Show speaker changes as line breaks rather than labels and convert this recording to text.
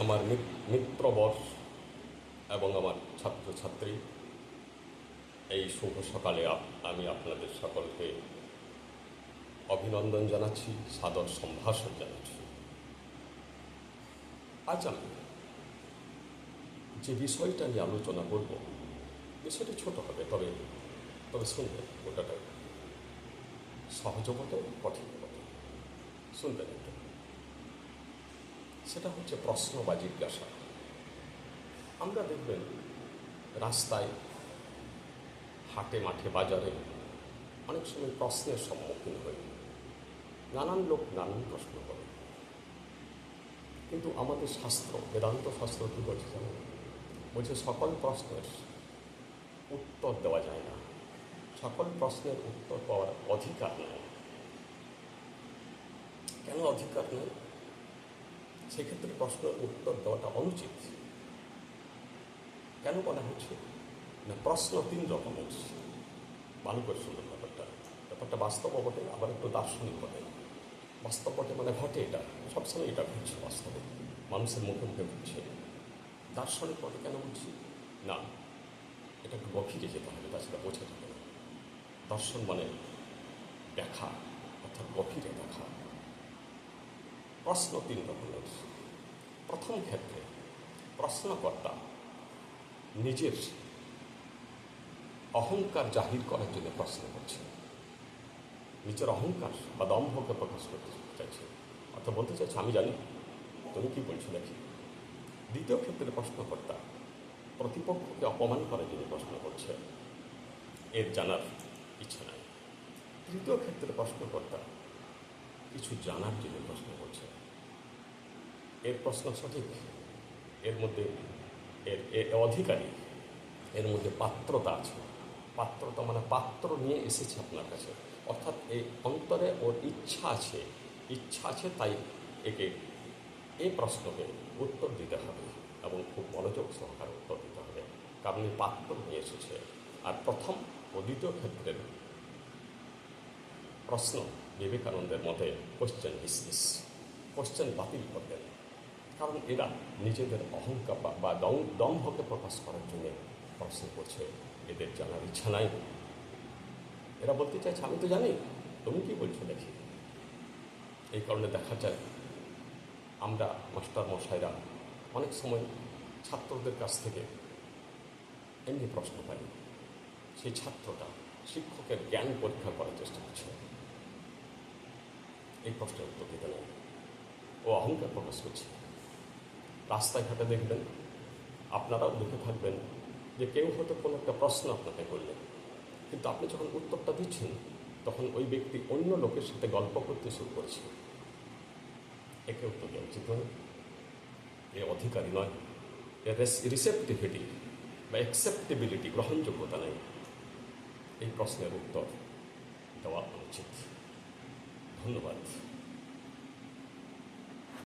আমার মি- মিত্রবর এবং আমার ছাত্রছাত্রী, এই শুভ সকালে আমি আপনাদের সকলকে অভিনন্দন জানাচ্ছি, সাদর সম্ভাষণ জানাচ্ছি। আজ আমি যে বিষয়টা নিয়ে আলোচনা করব, বিষয়টি ছোট হবে, তবে তবে শুনবেন ওটাটা সহজ বটে কঠিন বটে শুনবেন একটু। সেটা হচ্ছে প্রশ্ন বা জিজ্ঞাসা। আমরা দেখবেন রাস্তায়, হাটে মাঠে, বাজারে অনেক সময় প্রশ্নের সম্মুখীন হই। নানান লোক নানান প্রশ্ন করে। কিন্তু আমাদের শাস্ত্র, বেদান্ত শাস্ত্র কী বলছে জানেন বলছে সকল প্রশ্নের উত্তর দেওয়া যায় না। সকল প্রশ্নের উত্তর পাওয়ার অধিকার নেই। কেন অধিকার নেই? সেক্ষেত্রে প্রশ্নের উত্তর দেওয়াটা অনুচিত। কেন বলা হচ্ছে? না, প্রশ্ন তিন রকমের ভালো করে শুনুন ব্যাপারটা। ব্যাপারটা বাস্তব বটে, আবার একটু দার্শনিক বটে। বাস্তব বটে মানে ঘটে এটা। সবসময় এটা ঘটছে বাস্তবে। মানুষের মুখে মুখে ঘটছে। দার্শনিক বটে কেন বলছি না, এটা একটু গভীরে যেতে হবে, তাছাড়া বোঝা যাবে না। দর্শন মানে দেখা অর্থাৎ গভীরে। প্রশ্ন তিন রকমের প্রথম ক্ষেত্রে প্রশ্নকর্তা নিজের অহংকার জাহির করার জন্য প্রশ্ন করছে নিজের অহংকার বা দম্ভকে প্রকাশ করতে চাইছে অর্থাৎ বলতে চাইছে, আমি জানি, তুমি কি বলছো দেখি দ্বিতীয় ক্ষেত্রে প্রশ্নকর্তা প্রতিপক্ষকে অপমান করার জন্য প্রশ্ন করছে, এর জানার ইচ্ছা নাই। তৃতীয় ক্ষেত্রে প্রশ্নকর্তা কিছু জানার জন্য প্রশ্ন করছে। এর প্রশ্ন সঠিক? এর মধ্যে এর অধিকারী, এর মধ্যে পাত্রতা আছে। পাত্রতা মানে পাত্র নিয়ে এসেছে আপনার কাছে। অর্থাৎ এই অন্তরে ওর ইচ্ছা আছে। ইচ্ছা আছে তাই একে এই প্রশ্নকে উত্তর দিতে হবে এবং খুব মনোযোগ সহকারে উত্তর দিতে হবে। কারণ পাত্র নিয়ে এসেছে। আর প্রথম ও দ্বিতীয় ক্ষেত্রের প্রশ্ন বিবেকানন্দের মতে কোশ্চেন ডিসমিস কোশ্চেন বাতিল করবেন। কারণ এরা নিজেদের অহংকার বা- বা দম- দম্ভকে প্রকাশ করার জন্য প্রশ্ন করছে, এদের জানার ইচ্ছা নাই। এরা বলতে চাইছে আমি তো জানি, তুমি কি বলছো দেখি? এই কারণে দেখা যায়, আমরা মাস্টার মশাইরা অনেক সময় ছাত্রদের কাছ থেকে এমনি প্রশ্ন পাই। সেই ছাত্রটা শিক্ষকের জ্ঞান পরীক্ষা করার চেষ্টা করছে। এই প্রশ্নের উত্তর দিতে নেই। ও অহংকার প্রকাশ করছে। রাস্তাঘাটে দেখবেন, আপনারাও দেখে থাকবেন যে কেউ হয়তো কোনো একটা প্রশ্ন আপনাকে করলেন কিন্তু আপনি যখন উত্তরটা দিচ্ছেন, তখন ওই ব্যক্তি অন্য লোকের সাথে গল্প করতে শুরু করেছে। একে উত্তর দেওয়া উচিত নয় এ অধিকারী নয়। এর রিসেপ্টিভিটি বা অ্যাকসেপ্টেবিলিটি গ্রহণযোগ্যতা নেই। এই প্রশ্নের উত্তর দেওয়া অনুচিত। ধন্যবাদ।